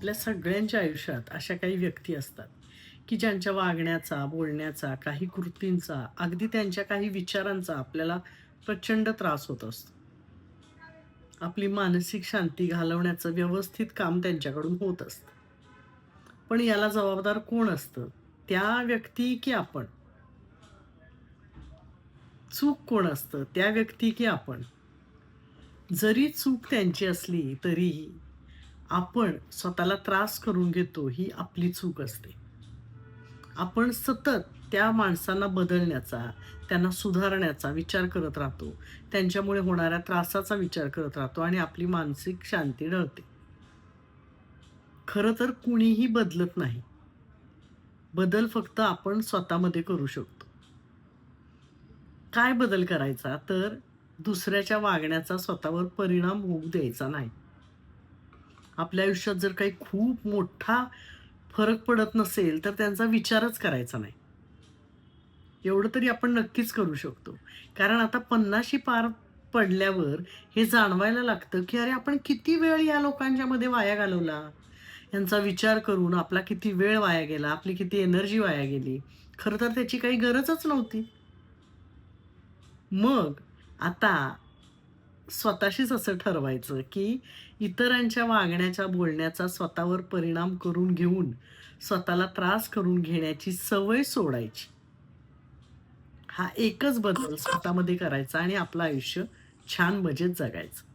आपल्या सगळ्यांच्या आयुष्यात अशा काही व्यक्ती असतात की ज्यांच्या वागण्याचा बोलण्याचा काही कृतींचा अगदी त्यांच्या काही विचारांचा आपल्याला प्रचंड त्रास होत असतो. आपली मानसिक शांती घालवण्याचं व्यवस्थित काम त्यांच्याकडून होत असतं. पण याला जबाबदार कोण असतं? त्या व्यक्ती की आपण? चूक कोण असतं? त्या व्यक्ती की आपण? जरी चूक त्यांची असली तरीही आपण स्वतःला त्रास करून घेतो ही आपली चूक असते. आपण सतत त्या माणसांना बदलण्याचा त्यांना सुधारण्याचा विचार करत राहतो. त्यांच्यामुळे होणाऱ्या त्रासाचा विचार करत राहतो आणि आपली मानसिक शांती ढळते. खरं तर कुणीही बदलत नाही. बदल फक्त आपण स्वतःमध्ये करू शकतो. काय बदल करायचा? तर दुसऱ्याच्या वागण्याचा स्वतःवर परिणाम होऊ द्यायचा नाही. आपल्या आयुष्यात जर काही खूप मोठा फरक पडत नसेल तर त्यांचा विचारच करायचा नाही. एवढं तरी आपण नक्कीच करू शकतो. कारण आता पन्नाशी पार पडल्यावर हे जाणवायला लागतं की अरे आपण किती वेळ या लोकांच्या मध्ये वाया घालवला? यांचा विचार करून आपला किती वेळ वाया गेला? आपली किती एनर्जी वाया गेली? खरं तर त्याची काही गरजच नव्हती. मग आता स्वतःशीच असं ठरवायचं की इतरांच्या वागण्याच्या बोलण्याचा स्वतःवर परिणाम करून घेऊन स्वतःला त्रास करून घेण्याची सवय सोडायची. हा एकच बदल स्वतःमध्ये करायचा आणि आपलं आयुष्य छान मजेत जगायचं.